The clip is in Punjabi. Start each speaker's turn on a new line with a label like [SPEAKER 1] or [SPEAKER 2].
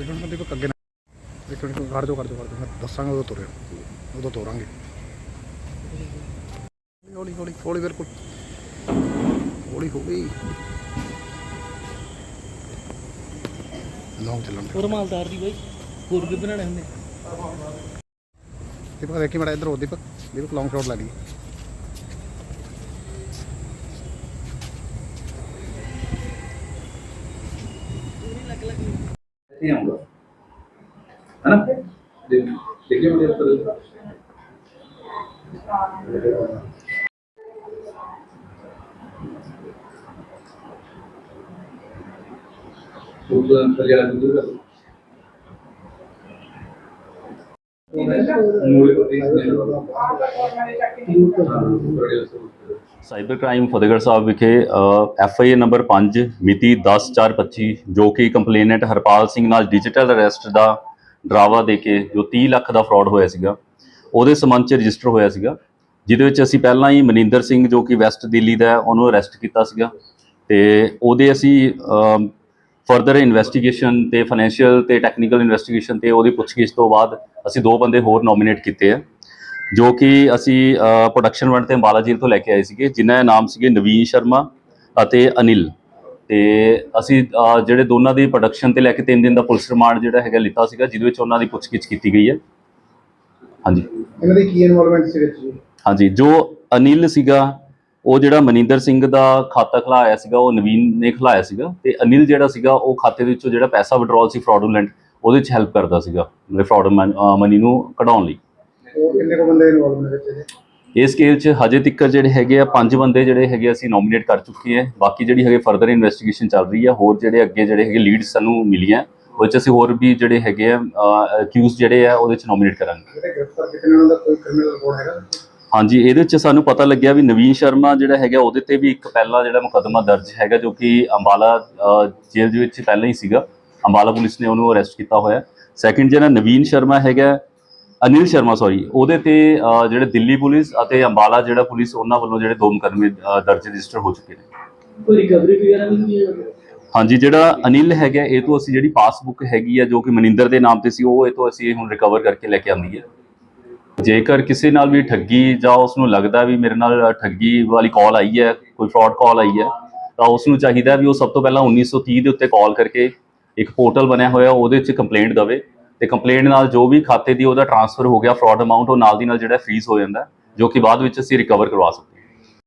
[SPEAKER 1] ਇੱਕ ਮਿੰਟ ਦੇਖੋ ਅੱਗੇ ਨਾ ਇੱਕ ਮਿੰਟ ਕੱਢ ਦਿਓ ਕੱਢ ਦਿਓ ਕੱਢ ਦਿਓ ਮੈਂ ਦੱਸਾਂਗਾ ਉਦੋਂ ਤੁਰਿਆ ਉਦੋਂ ਤੋਰਾਂਗੇ। ਹੌਲੀ ਹੌਲੀ ਹੌਲੀ ਬਿਲਕੁਲ ਹੌਲੀ ਹੋ ਗਈ ਲੌਂਗ ਚੱਲਣ
[SPEAKER 2] ਹੋਰ ਮਾਲਦਾਰ ਦੀ ਬਾਈ। ਹੋਰ ਵੀ ਬਣਾਣੇ ਹੁੰਦੇ
[SPEAKER 1] ਦੀਪਕ ਦੇਖੀ ਮੜਾ ਇਧਰ ਹੋ ਦੀਪਕ। ਦੀਪਕ ਲੌਂਗ ਸ਼ਾਟ ਲੈ ਲਈ।
[SPEAKER 3] ਲੱਗ ਲੱਗ ਇੱਥੇ ਆਉਂਦਾ। ਹੈ ਨਾ ਦੇਖਿਓ ਮੇਰੇ ਉੱਤਰ ਉਹਦਾ ਅੰਤਰਜਾਲ ਦੂਰ ਕਰ। ਮੂਲ ਪ੍ਰਤੀ ਸਨੇਹ ਵਾਲਾ producer
[SPEAKER 4] cyber crime Fatehgarh Sahib ਵਿਖੇ ਐਫ ਆਈ ਆਰ ਨੰਬਰ 5 ਮਿਤੀ 10/4/25 ਜੋ ਕਿ ਕੰਪਲੇਨੈਂਟ ਹਰਪਾਲ ਸਿੰਘ ਨਾਲ ਡਿਜੀਟਲ ਅਰੈਸਟ ਦਾ ਡਰਾਵਾ ਦੇ ਕੇ, ਜੋ 30 ਲੱਖ ਦਾ ਫਰਾਡ ਹੋਇਆ ਸੀਗਾ, ਉਹਦੇ ਸੰਬੰਧ ਚ ਰਜਿਸਟਰ ਹੋਇਆ ਸੀਗਾ, ਜਿਹਦੇ ਵਿੱਚ ਅਸੀਂ ਪਹਿਲਾਂ ਹੀ ਮਨਿੰਦਰ ਸਿੰਘ, ਜੋ ਕਿ ਵੈਸਟ ਦਿੱਲੀ ਦਾ ਉਹਨੂੰ ਅਰੈਸਟ ਕੀਤਾ ਸੀਗਾ, ਤੇ ਉਹਦੇ ਅਸੀਂ ਫਰਦਰ ਇਨਵੈਸਟੀਗੇਸ਼ਨ ਤੇ ਫਾਈਨੈਂਸ਼ੀਅਲ ਤੇ ਟੈਕਨੀਕਲ ਇਨਵੈਸਟੀਗੇਸ਼ਨ ਤੇ ਉਹਦੀ ਪੁੱਛਗਿੱਛ ਤੋਂ ਬਾਅਦ ਅਸੀਂ ਦੋ ਬੰਦੇ ਹੋਰ ਨੋਮੀਨੇਟ ਕੀਤੇ ਆ। ਜੋ ਕਿ ਅਸੀਂ ਪ੍ਰੋਡਕਸ਼ਨ ਵੰਡ ਤੇ ਅੰਬਾਲਾ ਜੇਲ੍ਹ ਤੋਂ ਲੈ ਕੇ ਆਏ ਸੀਗੇ ਜਿਨ੍ਹਾਂ ਦੇ ਨਾਮ ਸੀਗੇ ਨਵੀਨ ਸ਼ਰਮਾ ਅਤੇ ਅਨਿਲ। ਤੇ ਅਸੀਂ ਜਿਹੜੇ ਦੋਨਾਂ ਦੀ ਪ੍ਰੋਡਕਸ਼ਨ ਤੇ ਲੈ ਕੇ 3 ਦਿਨ ਦਾ ਪੁਲਿਸ ਰਿਮਾਂਡ ਜਿਹੜਾ ਹੈਗਾ ਲਿੱਤਾ ਸੀਗਾ ਜਿਹਦੇ ਵਿੱਚ ਉਹਨਾਂ ਦੀ ਪੁੱਛਗਿੱਛ ਕੀਤੀ ਗਈ ਹੈ। ਹਾਂਜੀ।
[SPEAKER 1] ਇਹਨਾਂ ਦੀ ਕੀ ਇਨਵੋਲਵਮੈਂਟ ਸੀ ਵਿੱਚ ਜੀ?
[SPEAKER 4] ਹਾਂਜੀ ਜੋ ਅਨਿਲ ਸੀਗਾ ਉਹ ਜਿਹੜਾ ਮਨਿੰਦਰ ਸਿੰਘ ਦਾ ਖਾਤਾ ਖਲਾਇਆ ਸੀਗਾ ਉਹ ਨਵੀਨ ਨੇ ਖਲਾਇਆ ਸੀਗਾ ਤੇ ਅਨਿਲ ਜਿਹੜਾ ਸੀਗਾ ਉਹ ਖਾਤੇ ਦੇ ਵਿੱਚੋਂ ਜਿਹੜਾ ਪੈਸਾ ਵਿਡਰਾਅਲ ਸੀ ਫਰਾਡੂਲੈਂਟ ਉਹਦੇ ਵਿੱਚ ਹੈਲਪ ਕਰਦਾ ਸੀਗਾ ਮਤਲਬ ਫਰਾਡ ਮਨੀ ਨੂੰ ਕਢਾਉਣ ਲਈ।
[SPEAKER 1] ਹੋਰ ਕਿੰਨੇ ਕੋ ਬੰਦੇ ਇਨਵੋਲਵ ਨੇ ਵਿੱਚ ਇਹਦੇ
[SPEAKER 4] ਇਸ ਕੇਸ 'ਚ ਹਜੇ ਤੱਕ ਜਿਹੜੇ ਹੈਗੇ ਆ ਪੰਜ ਬੰਦੇ ਜਿਹੜੇ ਹੈਗੇ ਅਸੀਂ ਨੋਮੀਨੇਟ ਕਰ ਚੁੱਕੇ ਆ। ਬਾਕੀ ਜਿਹੜੀ ਹੈਗੇ ਫਰਦਰ ਇਨਵੈਸਟੀਗੇਸ਼ਨ ਚੱਲ ਰਹੀ ਆ ਹੋਰ ਜਿਹੜੇ ਅੱਗੇ ਜਿਹੜੇ ਹੈਗੇ ਲੀਡਸ ਸਾਨੂੰ ਮਿਲੀਆਂ ਉਹ 'ਚ ਅਸੀਂ ਹੋਰ ਵੀ ਜਿਹੜੇ ਹੈਗੇ ਆ ਅਕਿਊਜ਼ ਜਿਹੜੇ ਆ ਉਹਦੇ 'ਚ ਨੋਮੀਨੇਟ ਕਰਾਂਗੇ।
[SPEAKER 1] ਜਿਹੜੇ ਗ੍ਰਿਫਤਾਰ ਕੀਤੇ ਨੇ ਉਹਨਾਂ ਦਾ ਕੋਈ ਕ੍ਰਿਮੀਨਲ ਰਿਕਾਰਡ ਹੈਗਾ?
[SPEAKER 4] ਹਾਂਜੀ ਇਹਦੇ 'ਚ ਸਾਨੂੰ ਪਤਾ ਲੱਗਿਆ ਵੀ ਨਵੀਨ ਸ਼ਰਮਾ ਜਿਹੜਾ ਹੈਗਾ ਉਹਦੇ ਤੇ ਵੀ ਇੱਕ ਪਹਿਲਾ ਜਿਹੜਾ ਮੁਕੱਦਮਾ ਦਰਜ ਹੈਗਾ ਜੋ ਕਿ ਅੰਬਾਲਾ ਜੇਲ੍ਹ ਦੇ ਵਿੱਚ ਪਹਿਲਾਂ ਹੀ ਸੀਗਾ। ਅੰਬਾਲਾ ਪੁਲਿਸ ਨੇ ਉਹਨੂੰ ਅਰੈਸਟ ਕੀਤਾ ਹੋਇਆ। ਸੈਕਿੰਡ ਜਿਹੜਾ ਨਵੀਨ ਸ਼ਰਮਾ ਹੈਗਾ ਅਨਿਲ ਸ਼ਰਮਾ ਸੌਰੀ ਉਹਦੇ ਤੇ ਜਿਹੜੇ ਦਿੱਲੀ ਪੁਲਿਸ ਅਤੇ ਅੰਬਾਲਾ ਜਿਹੜਾ ਪੁਲਿਸ ਉਹਨਾਂ ਵੱਲੋਂ ਜਿਹੜੇ ਦੋ ਮੁਕੱਦਮੇ ਦਰਜ ਰਜਿਸਟਰ ਹੋ ਚੁੱਕੇ ਨੇ।
[SPEAKER 2] ਕੋਈ ਰਿਕਵਰੀ ਵਗੈਰਾ ਵੀ ਹੋਈ ਹੈ?
[SPEAKER 4] ਹਾਂਜੀ ਜਿਹੜਾ ਅਨਿਲ ਹੈਗਾ ਇਹ ਤੋਂ ਅਸੀਂ ਜਿਹੜੀ ਪਾਸਬੁੱਕ ਹੈਗੀ ਆ ਜੋ ਕਿ ਮਨਿੰਦਰ ਦੇ ਨਾਮ ਤੇ ਸੀ ਉਹ ਇਹ ਤੋਂ ਅਸੀਂ ਹੁਣ ਰਿਕਵਰ ਕਰਕੇ ਲੈ ਕੇ ਆਂਦੀ ਹੈ। ਜੇਕਰ ਕਿਸੇ ਨਾਲ ਵੀ ਠੱਗੀ ਜਾਂ ਉਸ ਨੂੰ ਲੱਗਦਾ ਵੀ ਮੇਰੇ ਨਾਲ ਠੱਗੀ ਵਾਲੀ ਕਾਲ ਆਈ ਹੈ ਕੋਈ ਫਰਾਡ ਕਾਲ ਆਈ ਹੈ ਤਾਂ ਉਸ ਨੂੰ ਚਾਹੀਦਾ ਵੀ ਉਹ ਸਭ ਤੋਂ ਪਹਿਲਾਂ 1930 ਦੇ ਉੱਤੇ ਕਾਲ ਕਰਕੇ ਇੱਕ ਪੋਰਟਲ ਬਣਿਆ ਹੋਇਆ ਉਹਦੇ 'ਚ ਕੰਪਲੇਂਟ ਦਵੇ। ਤੇ ਕੰਪਲੇਂਟ ਨਾਲ ਜੋ ਵੀ ਖਾਤੇ ਦੀ ਉਹਦਾ ਟ੍ਰਾਂਸਫਰ ਹੋ ਗਿਆ ਫਰਾਡ ਅਮਾਉਂਟ ਉਹ ਨਾਲ ਦੀ ਨਾਲ ਜਿਹੜਾ ਫ੍ਰੀਜ਼ ਹੋ ਜਾਂਦਾ, ਜੋ ਕਿ ਬਾਅਦ ਵਿੱਚ ਅਸੀਂ ਰਿਕਵਰ ਕਰਵਾ ਸਕਦੇ